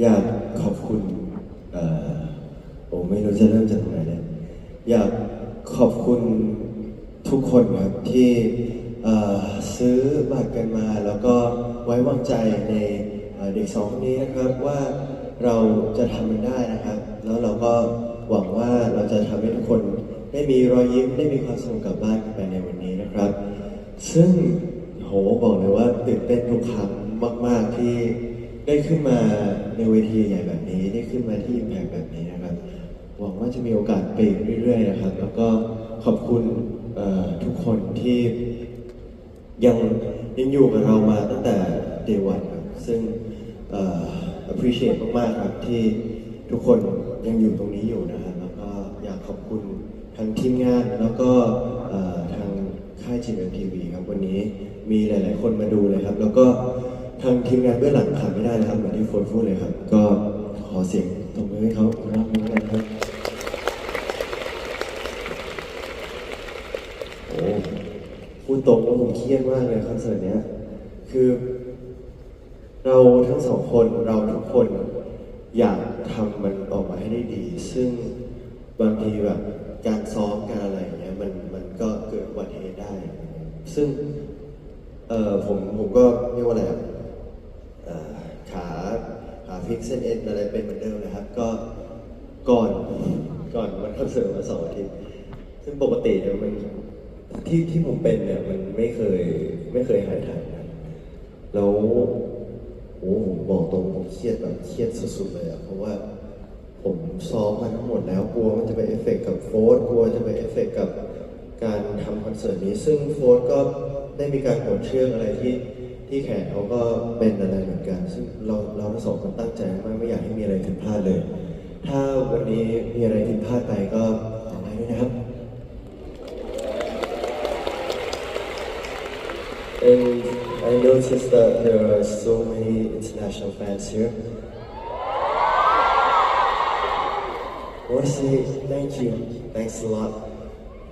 อยากขอบคุณเอ่อโอ้ไม่รู้จะเริ่มจากตรงไหนเลยอยากขอบคุณทุกคนครับที่เอ่อซื้อบัตรกันมาแล้วก็ไว้วางใจในเด็กสองคนนี้นะครับว่าเราจะทำมันได้นะครับ แล้วเราก็หวังว่าเราจะทำให้ทุกคนได้มีรอยยิ้มได้มีความสนุกกลับบ้านกันไปในวันนี้นะครับ ซึ่งโหบอกเลยว่าตื่นเต้นทุกครั้งมาก ๆที่ ได้ขึ้นมาในเวทีใหญ่แบบนี้ ได้ขึ้นมาที่ Impact แบบนี้นะครับ หวังว่าจะมีโอกาสไปเรื่อยๆนะครับ แล้วก็ขอบคุณทุกคนที่ยังยังอยู่กับเรามาตั้งแต่ day one ครับ ซึ่ง appreciate มากๆครับที่ทุกคนยังอยู่ตรงนี้อยู่นะครับแล้วก็อยากขอบคุณทางทีมงานแล้วก็ทางค่ายจีเอ็มทีวีครับวันนี้มีหลาย ๆ คนมาดูเลยครับ แล้วก็ ทางทีมงานเบื้องหลังขาดไม่ได้นะครับเหมือนที่โฟนพูดเลยครับ ก็ขอเสียงตบมือให้เขาอีกรอบหนึงแล้วกันครับโอ้พูดตรงว่าผมเครียดมากเลยคอนเสิร์ตเนี้ยคือ เราทั้งสองคนเราทุกคนอยากทำมันออกมาให้ได้ดี ซึ่งบางทีแบบการซ้อมการอะไรเงี้ยมันมันก็เกิดอุบัติเหตุได้ ซึ่งเออผมผมก็เรียกว่าอะไรอะเอ่อขาขา พิกเส้นเอ็นอะไรเป็นเหมือนเดิมนะครับ ก็ก่อนก่อนมันคอนเสิร์ตมาสองอาทิตย์ซึ่งปกติเนี่ยมันที่ที่ผมเป็นเนี่ยมันไม่เคยไม่เคยหายถ่ายนะแล้วโอ้ผมบอกตรงผมเครียดแบบเครียดสุดๆเลยอะเพราะว่าผมซ้อมมาทั้งหมดแล้วกลัวมันจะไปเอฟเฟกต์กับโฟร์กลัวจะไปเอฟเฟกต์กับการทำคอนเสิร์ตนี้ ซึ่งโฟร์ก็ได้มีการโหนเชือกอะไรที่ ที่แขนเขาก็เป็นอะไรเหมือนกัน ซึ่งเราเราทั้งสองคนตั้งใจมากไม่อยากให้มีอะไรผิดพลาดเลย ถ้าวันนี้มีอะไรผิดพลาดไปก็ขออภัยด้วยนะครับ And I noticed that there are so many international fans here. I want to say thank you. Thanks a lot.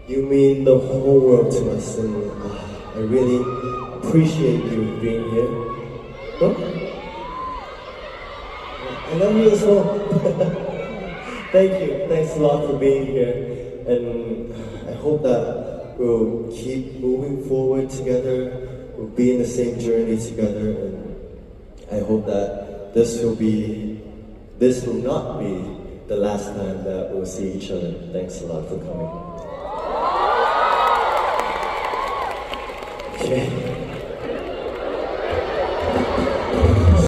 You mean the whole world to us, and uh, I really appreciate you being here. Huh? I love you as well. Thank you. Thanks a lot for being here. And I hope that we'll keep moving forward together. We'll be in the same journey together. And I hope that this will be, this will not be the last time that we'll see each other. Thanks a lot for coming. 对